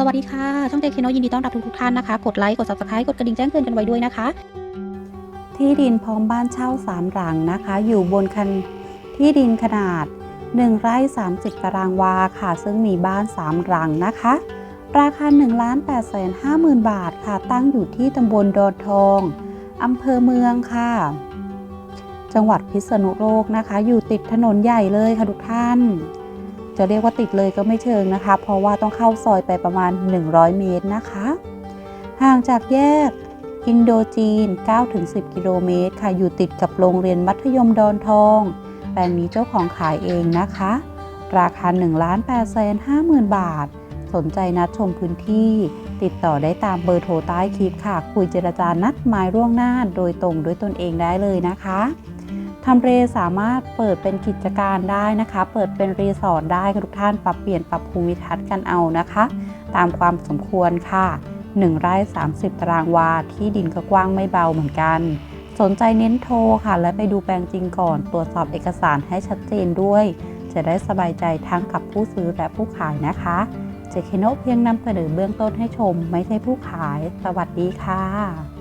สวัสดีค่ะ ช่องเจคโนยินดีต้อนรับทุกๆท่านนะคะ กดไลค์ กด subscribe กดกระดิ่งแจ้งเตือนกันไว้ด้วยนะคะ ที่ดินพร้อมบ้านเช่าสามหลังนะคะ อยู่บนคันที่ดินขนาด 1 ไร่ 30 ตารางวาค่ะ ซึ่งมีบ้าน3หลังนะคะ ราคา1 8 5 0 0 0 0 บาทค่ะ ตั้งอยู่ที่ตำบลดอนทองอำเภอเมืองค่ะ จังหวัดพิษณุโลกนะคะ อยู่ติดถนนใหญ่เลยค่ะทุกท่าน จะเรียกว่าติดเลยก็ไม่เชิงนะคะ เพราะว่าต้องเข้าซอยไปประมาณ 100 เมตรนะคะ ห่างจากแยกอินโดจีน 9-10 กิโลเมตรค่ะ อยู่ติดกับโรงเรียนมัธยมดอนทอง แปลงนี้เจ้าของขายเองนะคะ ราคา 1 8 5 0 0 0 0บาท สนใจนัดชมพื้นที่ ติดต่อได้ตามเบอร์โทรใต้คลิปค่ะ คุยเจรจานัดหมายร่วงหน้าโดยตรงด้วยตนเองได้เลยนะคะ ทำเลสามารถเปิดเป็นกิจการได้นะคะ เปิดเป็นรีสอร์ทได้ทุกท่านปรับเปลี่ยนปรับภูมิทัศน์กันเอานะคะ ตามความสมควรค่ะ1ไร่30 ตารางวา ที่ดินก็กว้างไม่เบาเหมือนกัน สนใจเน้นโทรค่ะ และไปดูแปลงจริงก่อน ตรวจสอบเอกสารให้ชัดเจนด้วย จะได้สบายใจทั้งกับผู้ซื้อและผู้ขายนะคะเจเคโนเพียงนำเสนอเบื้องต้นให้ชม ไม่ใช่ผู้ขาย สวัสดีค่ะ